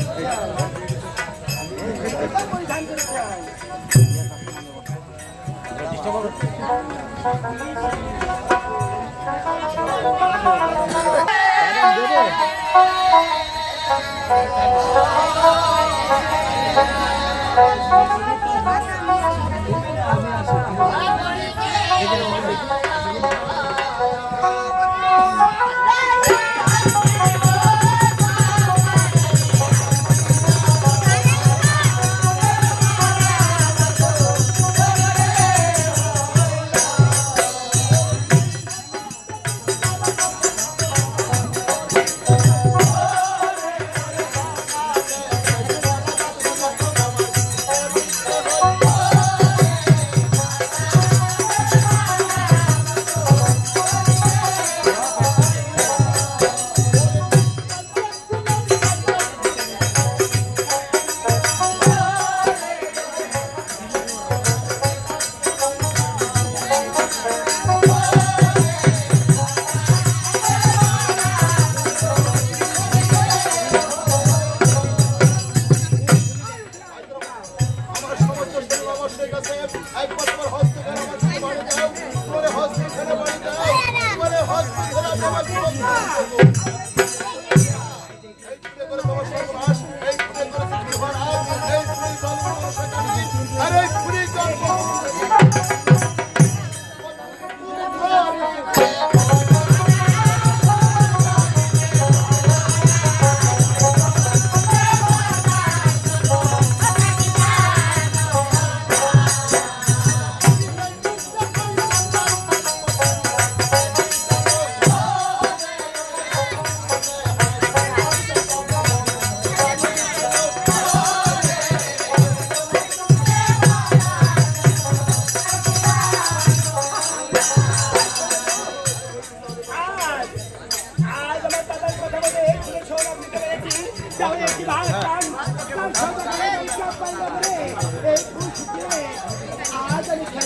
আমার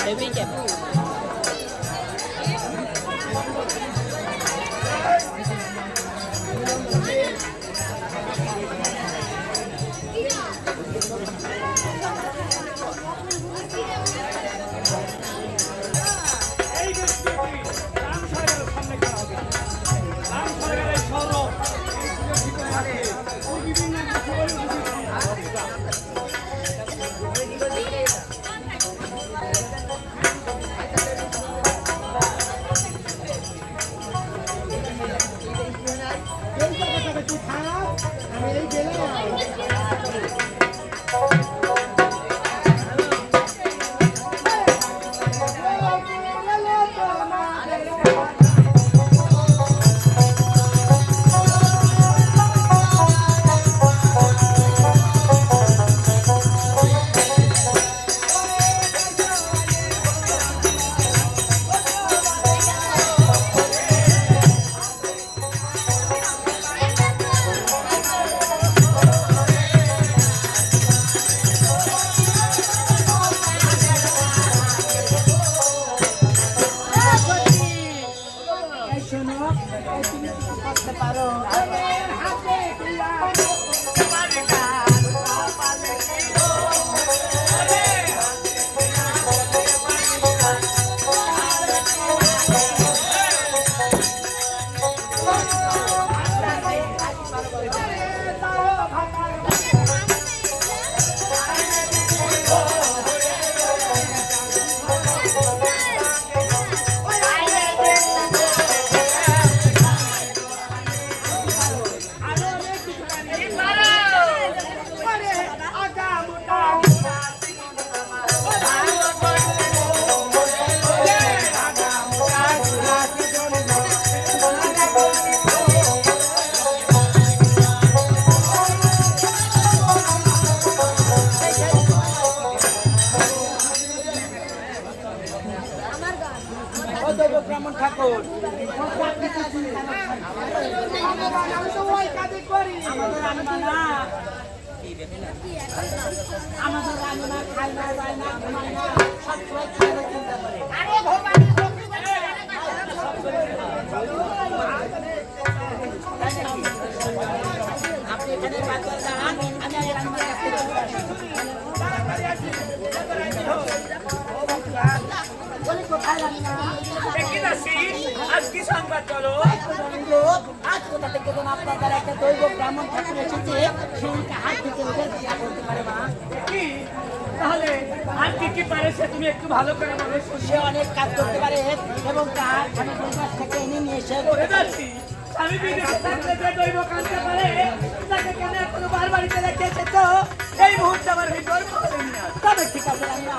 আজ আমি খেলা এই দৈব ব্রাহ্মণ ঠাকুর এসেছে সেদিনকে হাত থেকে ওদের পূজা করতে পারে মা। কি? তাহলে আর কি কি পারে সে তুমি একটু ভালো করে বলে সে অনেক কাজ করতে পারে এবং তার আমি মাস থেকে এনে নিয়ে এসে আমি বিদেশে থাকলে যে দৈব কাঁদতে পারে তাকে কেন এখনও বার বাড়িতে রেখেছে তো? এই মুহূর্তে আমার ভিতর তবে ঠিক আছে রান্না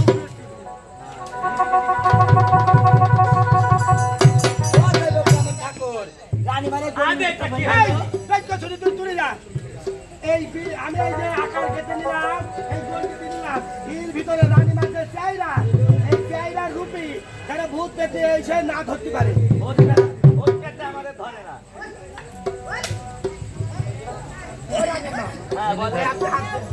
এই, আমি এই যে আকার কেটে নিলাম এই গন্ডিতে নিলাম। এর ভিতরে রানী মাছের চাইরা এই চাইরা রুপি যারা ভূত পেতে এসে না ধরতে পারে। আমাদের ধরে না। হ্যাঁ, বলে আপনি হাত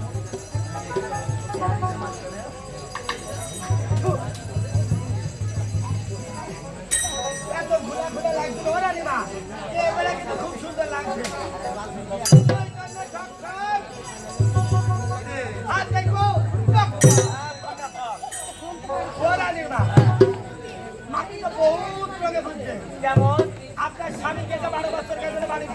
এবারে কিন্তু খুব সুন্দর লাগছে। দেখো মাটি তো বহুত রঙে বুঝছে যেমন আপনার স্বামীকে তো বারো বছর গেছে বাড়ি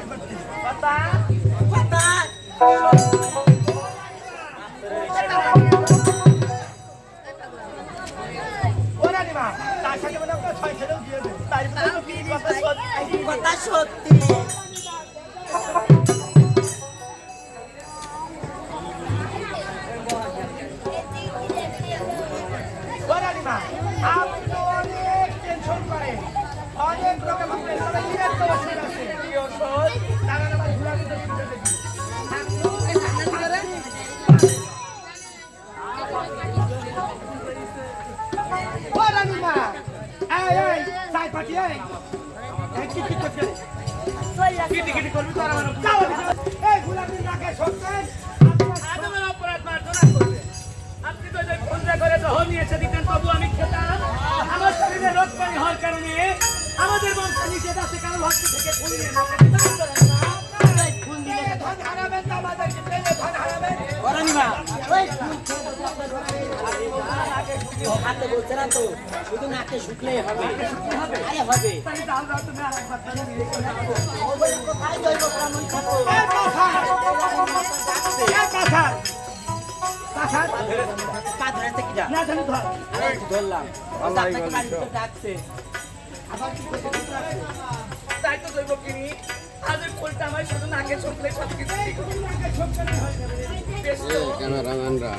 রানীমা তার সাথে মানে আপনার কথা সত্যি অনেক ইরের তো ওষুধ আছে আপনি তো যে ফোনটা করে দহন নিয়ে এসে দিতেন তবু আমি খেতাম। আমার শরীরে রোগ পানি হওয়ার কারণে আমাদের বংশ নিষেধ আছে কারও ভক্তি থেকে ফুল নিয়ে নেবে। ফুল দিলে ধন হারাবেন আমাদেরকে ধন হারাবেন। হাতে বলছে না তো শুধু নাকে শুকলেই হবে। আরে হবে। কোথায় ব্রাহ্মণ পা ধরেছে কি না জানি ধর। ধরলাম। ডাকছে। তাই তো দৈব কিনি আজ ওই আমার শুধু নাকে চোখলে সব কিছু ক্যামেরাম্যানরা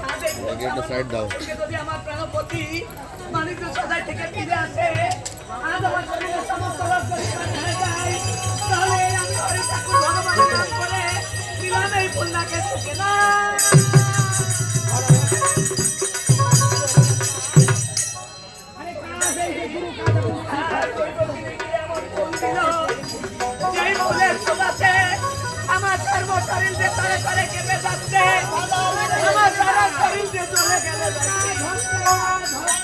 এদিকে একটা সাইড দাও। যদি আমার প্রাণপতি মানিক সদাই থেকে ফিরে আসে আজ আমার শরীরে সমস্ত রোগ পরিষ্কার হয়ে যায় তাহলে আমি হরি ঠাকুর ভগবানের নাম করে দিলাম এই নাকে শুকে না আরে কাজ এই যে গুরু কাজ দৈব কিনে দিল, শরীর যে তরে তরে কেঁপে যাচ্ছে। আমার সারা শরীর যে চলে গেলে। যাচ্ছে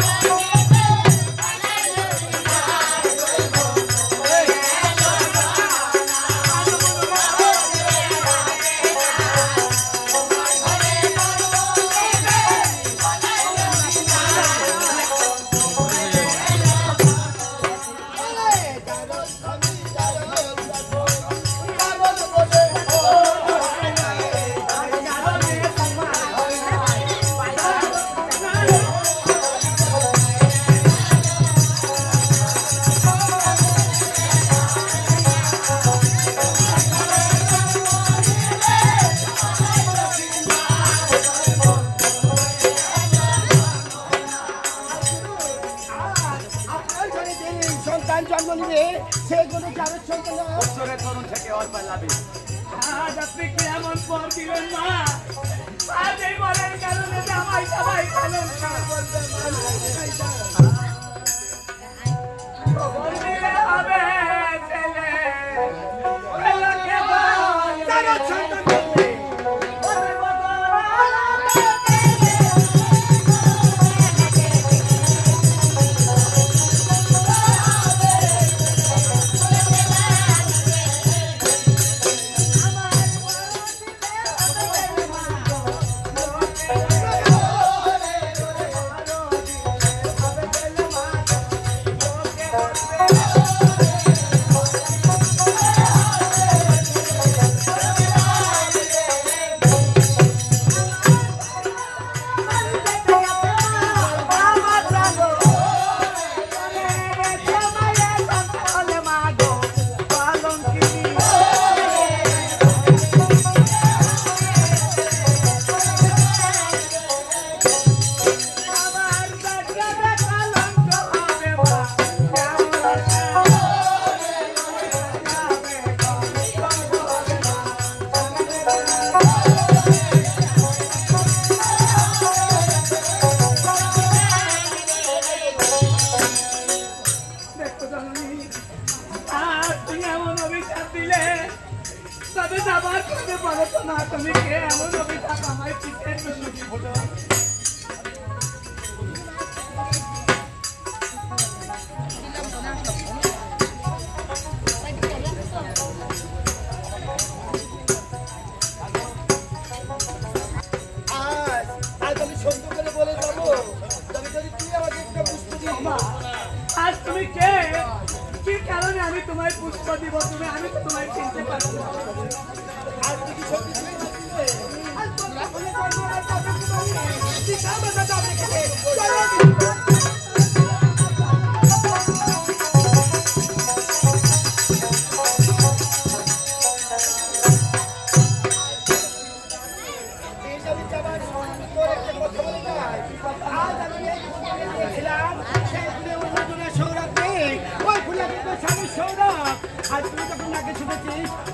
সন্তান জন্ম নিবে সেগুলো যাদের সন্তান বছরের তরুণ থেকে অল্প লাভে। আজ আপনি কি এমন পর মা? আজ এই বলের কারণে জামাই সবাই কারণ হবে ছেলে। ছেলেকে বল, তবে যাবার পথে বলো তো না তুমি কে? এমন অভিশাপ আমায় পিছিয়ে শুনি বলো তোমায় পুষ্প দিব তুমি আমি তো তোমায় চিনতে পারব না। আজ তুই কি সত্যি তুই বুঝতে আজ তোমরা বলে করব না, তবে তুমি শিখাও না, তবে আমি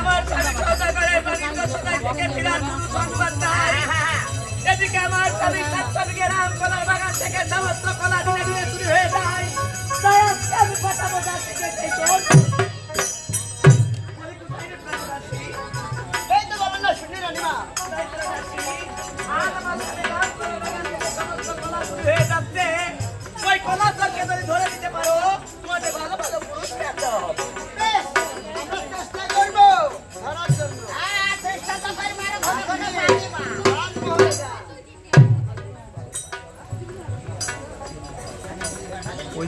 আমার স্বামী সৌদাগরের সংবাদ নাই। এদিকে আমার স্বামী সাতশো গ্রাম কলার বাগান থেকে সমস্ত কলা ধীরে ধীরে চুরি হয়ে যায়। আমি কথা বোঝা শিখেছি